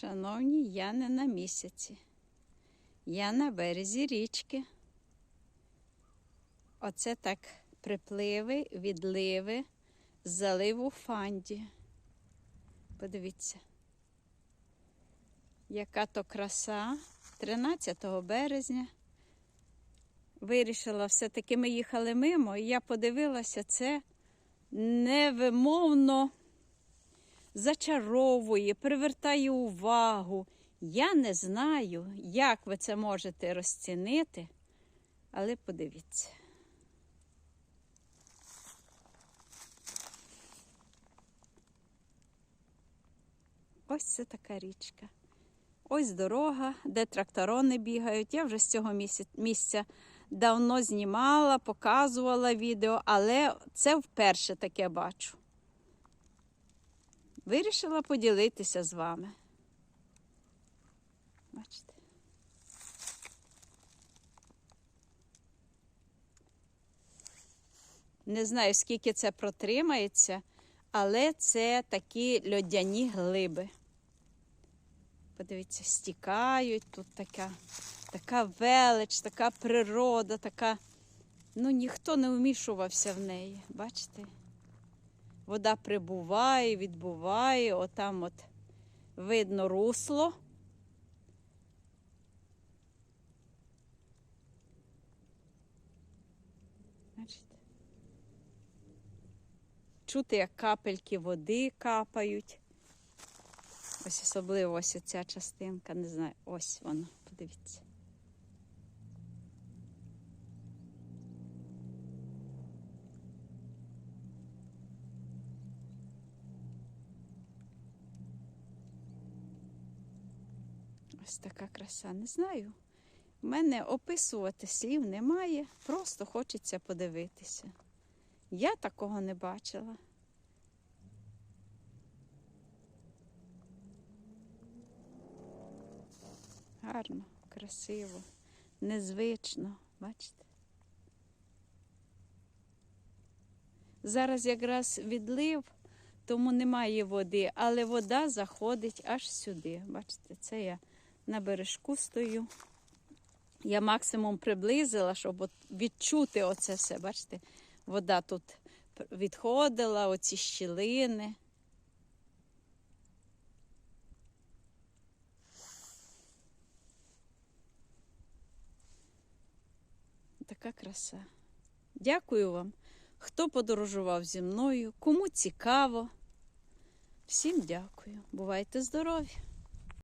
Шановні, я не на місяці. Я на березі річки. Оце так припливи, відливи з заливу Фанді. Подивіться, яка то краса 13 березня. Вирішила, все-таки ми їхали мимо, і я подивилася, це невимовно зачаровує, привертає увагу. Я не знаю, як ви це можете розцінити, але подивіться. Ось це така річка. Ось дорога, де тракторони бігають. Я вже з цього місця, давно знімала, показувала відео, але це вперше таке бачу. Вирішила поділитися з вами. Бачите? Не знаю, скільки це протримається, але це такі льодяні глиби. Подивіться, стікають тут така, така велич, така природа, така. Ну, ніхто не вмішувався в неї. Бачите? Вода прибуває, відбуває, отам от видно русло. Чути, як капельки води капають. Ось особливо ось ця частинка, не знаю, ось вона, подивіться. Ось така краса. Не знаю. У мене описувати слів немає, просто хочеться подивитися. Я такого не бачила. Гарно, красиво, незвично, бачите? Зараз якраз відлив, тому немає води, але вода заходить аж сюди. Бачите, це я на бережку стою. Я максимум приблизила, щоб відчути оце все. Бачите, вода тут відходила, оці щілини. Така краса. Дякую вам, хто подорожував зі мною, кому цікаво. Всім дякую. Бувайте здорові!